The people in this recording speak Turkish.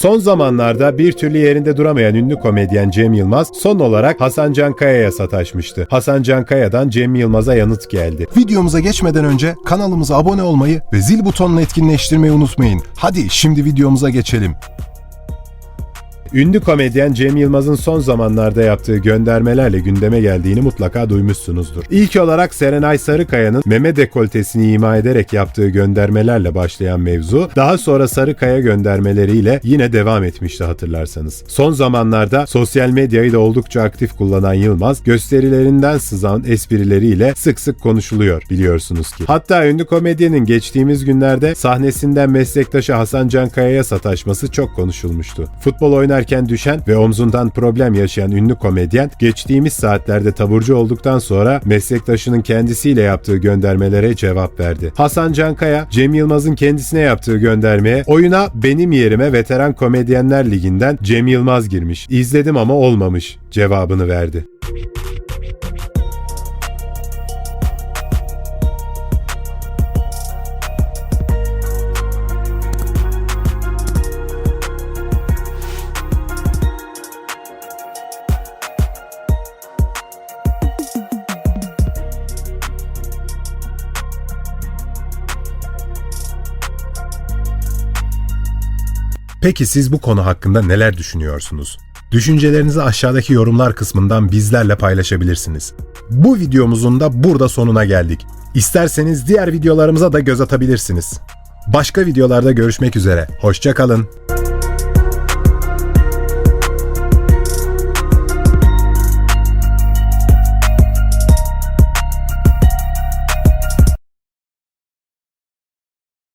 Son zamanlarda bir türlü yerinde duramayan ünlü komedyen Cem Yılmaz son olarak Hasan Cankaya'ya sataşmıştı. Hasan Cankaya'dan Cem Yılmaz'a yanıt geldi. Videomuza geçmeden önce kanalımıza abone olmayı ve zil butonunu etkinleştirmeyi unutmayın. Hadi şimdi videomuza geçelim. Ünlü komedyen Cem Yılmaz'ın son zamanlarda yaptığı göndermelerle gündeme geldiğini mutlaka duymuşsunuzdur. İlk olarak Serenay Sarıkaya'nın meme dekoltesini ima ederek yaptığı göndermelerle başlayan mevzu, daha sonra Sarıkaya göndermeleriyle yine devam etmişti hatırlarsanız. Son zamanlarda sosyal medyayı da oldukça aktif kullanan Yılmaz, gösterilerinden sızan esprileriyle sık sık konuşuluyor biliyorsunuz ki. Hatta ünlü komedyenin geçtiğimiz günlerde sahnesinden meslektaşı Hasan Cankaya'ya sataşması çok konuşulmuştu. Futbol oynarken düşen ve omzundan problem yaşayan ünlü komedyen geçtiğimiz saatlerde taburcu olduktan sonra meslektaşının kendisiyle yaptığı göndermelere cevap verdi. Hasan Cankaya, Cem Yılmaz'ın kendisine yaptığı göndermeye oyuna benim yerime Veteran Komedyenler Ligi'nden Cem Yılmaz girmiş. İzledim ama olmamış cevabını verdi. Peki siz bu konu hakkında neler düşünüyorsunuz? Düşüncelerinizi aşağıdaki yorumlar kısmından bizlerle paylaşabilirsiniz. Bu videomuzun da burada sonuna geldik. İsterseniz diğer videolarımıza da göz atabilirsiniz. Başka videolarda görüşmek üzere. Hoşçakalın.